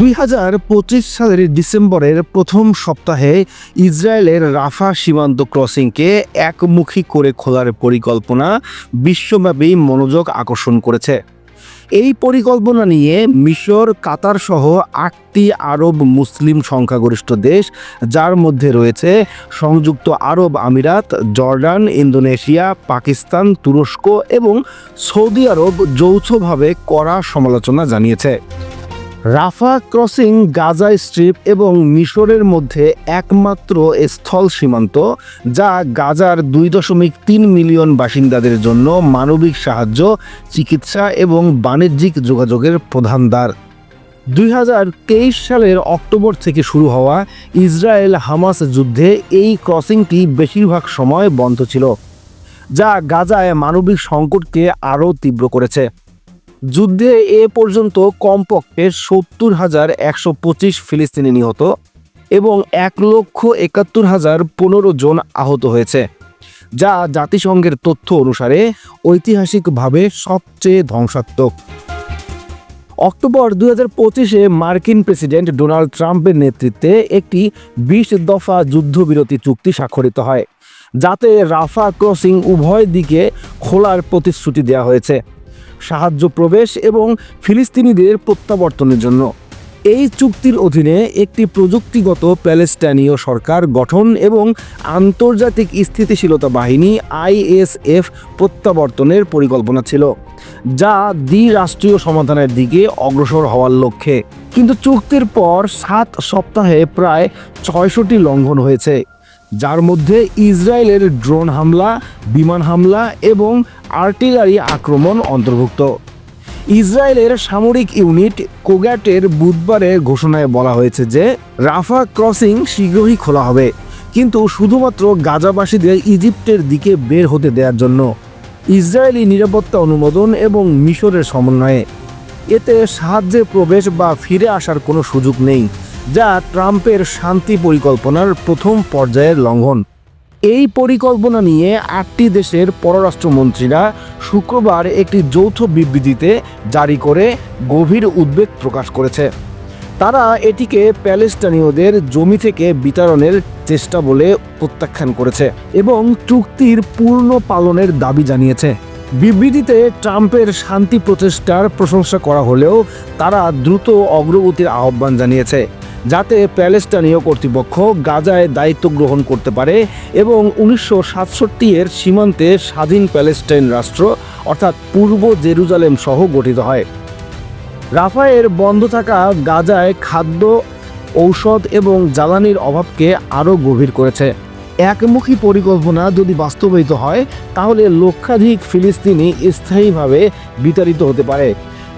দুই হাজার পঁচিশ সালের ডিসেম্বরের প্রথম সপ্তাহে ইসরায়েলের রাফা সীমান্ত ক্রসিংকে একমুখী করে খোলার পরিকল্পনা বিশ্বব্যাপী মনোযোগ আকর্ষণ করেছে। এই পরিকল্পনা নিয়ে মিশর, কাতার সহ আটটি আরব মুসলিম সংখ্যাগরিষ্ঠ দেশ, যার মধ্যে রয়েছে সংযুক্ত আরব আমিরাত, জর্ডান, ইন্দোনেশিয়া, পাকিস্তান, তুরস্ক এবং সৌদি আরব যৌথভাবে কড়া সমালোচনা জানিয়েছে। রাফা ক্রসিং গাজা স্ট্রিপ এবং মিশরের মধ্যে একমাত্র স্থল সীমান্ত, যা গাজার দুই দশমিক তিন মিলিয়ন বাসিন্দাদের জন্য মানবিক সাহায্য, চিকিৎসা এবং বাণিজ্যিক যোগাযোগের প্রধান দ্বার। দুই হাজার তেইশ সালের অক্টোবর থেকে শুরু হওয়া ইসরায়েল হামাস যুদ্ধে এই ক্রসিংটি বেশিরভাগ সময় বন্ধ ছিল, যা গাজায় মানবিক সংকটকে আরও তীব্র করেছে। যুদ্ধে এ পর্যন্ত কমপক্ষে সত্তর হাজার একশো পঁচিশ ফিলিস্তিনি নিহত এবং এক লক্ষ একাত্তর হাজার পনেরো জন আহত হয়েছে, যা জাতিসংঘের তথ্য অনুসারে ঐতিহাসিকভাবে সবচেয়ে ধ্বংসাত্মক। অক্টোবর দু হাজার পঁচিশে মার্কিন প্রেসিডেন্ট ডোনাল্ড ট্রাম্পের নেতৃত্বে একটি বিশ দফা যুদ্ধবিরতি চুক্তি স্বাক্ষরিত হয়, যাতে রাফা ক্রসিং উভয় দিকে খোলার প্রতিশ্রুতি দেওয়া হয়েছে। সাহায্য প্রবেশ এবং ফিলিস্তিনিদের প্রত্যাবর্তনের জন্য। এই চুক্তির অধীনে একটি প্রযুক্তিগত প্যালেস্টাইনীয় সরকার গঠন এবং আন্তর্জাতিক স্থিতিশীলতা বাহিনী আইএসএফ প্রত্যাবর্তনের পরিকল্পনা ছিল, যা দ্বিরাষ্ট্রীয় সমাধানের দিকে অগ্রসর হওয়ার লক্ষ্যে। কিন্তু চুক্তির পর সাত সপ্তাহে প্রায় ছয়শটি লঙ্ঘন হয়েছে, যার মধ্যে ইসরায়েলের ড্রোন হামলা, বিমান হামলা এবং আর্টিলারি আক্রমণ অন্তর্ভুক্ত। ইসরায়েলের সামরিক ইউনিট কোগ্যাটের বুধবারের ঘোষণায় বলা হয়েছে যে, রাফা ক্রসিং শীঘ্রই খোলা হবে, কিন্তু শুধুমাত্র গাজাবাসীদের ইজিপ্টের দিকে বের হতে দেওয়ার জন্য। ইসরায়েলি নিরাপত্তা অনুমোদন এবং মিশরের সমন্বয়ে। এতে সাহায্যে প্রবেশ বা ফিরে আসার কোনো সুযোগ নেই, যা ট্রাম্পের শান্তি পরিকল্পনার প্রথম পর্যায়ের লঙ্ঘন। এই পরিকল্পনা নিয়ে আটটি দেশের পররাষ্ট্রমন্ত্রীরা শুক্রবার একটি যৌথ বিবৃতিতে জারি করে গভীর উদ্বেগ প্রকাশ করেছে। তারা এটিকে প্যালেস্টানীয়দের জমি থেকে বিতরণের চেষ্টা বলে প্রত্যাখ্যান করেছে এবং চুক্তির পূর্ণ পালনের দাবি জানিয়েছে। বিবৃতিতে ট্রাম্পের শান্তি প্রচেষ্টার প্রশংসা করা হলেও তারা দ্রুত অগ্রগতির আহ্বান জানিয়েছে। যাতে প্যালেস্টানীয় কর্তৃপক্ষ গাজায় দায়িত্ব গ্রহণ করতে পারে এবং উনিশশো সাতষট্টি এর সীমান্তে স্বাধীন প্যালেস্টাইন রাষ্ট্র, অর্থাৎ পূর্ব জেরুজালেম সহ গঠিত হয়। রাফায়ের বন্ধ থাকা গাজায় খাদ্য, ঔষধ এবং জ্বালানির অভাবকে আরও গভীর করেছে। একমুখী পরিকল্পনা যদি বাস্তবায়িত হয়, তাহলে লক্ষাধিক ফিলিস্তিনি স্থায়ীভাবে বিতাড়িত হতে পারে,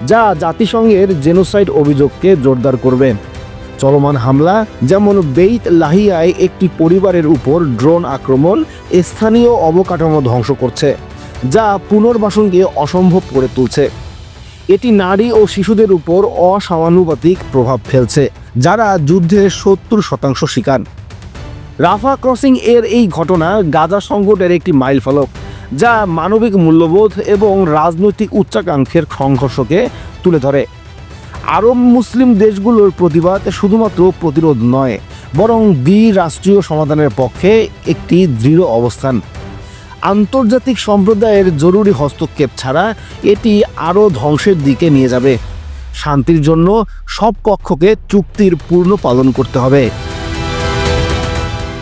যা জাতিসংঘের জেনোসাইড অভিযোগকে জোরদার করবে। চলমান হামলা, যেমন বেইত লাহিয়ায় একটি পরিবারের উপর ড্রোন আক্রমণ, স্থানীয় অবকাঠামো ধ্বংস করছে, যা পুনর্বাসনকে অসম্ভব করে তুলছে। এটি নারী ও শিশুদের উপর অসমানুপাতিক প্রভাব ফেলছে, যারা যুদ্ধের সত্তর শতাংশ শিকার। রাফা ক্রসিং এর এই ঘটনা গাজা সংকটের একটি মাইলফলক, যা মানবিক মূল্যবোধ এবং রাজনৈতিক উচ্চাকাঙ্ক্ষের সংঘর্ষকে তুলে ধরে। আরব মুসলিম দেশগুলোর প্রতিবাদ শুধুমাত্র প্রতিরোধ নয়, বরং দ্বিরাষ্ট্রীয় সমাধানের পক্ষে একটি দৃঢ় অবস্থান। আন্তর্জাতিক সম্প্রদায়ের জরুরি হস্তক্ষেপ ছাড়া এটি আরও ধ্বংসের দিকে নিয়ে যাবে। শান্তির জন্য সব পক্ষকে চুক্তির পূর্ণ পালন করতে হবে।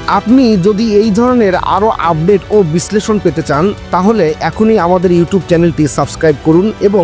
আপনি যদি এই ধরনের আরও আপডেট ও বিশ্লেষণ পেতে চান, তাহলে এখনই আমাদের ইউটিউব চ্যানেলটি সাবস্ক্রাইব করুন এবং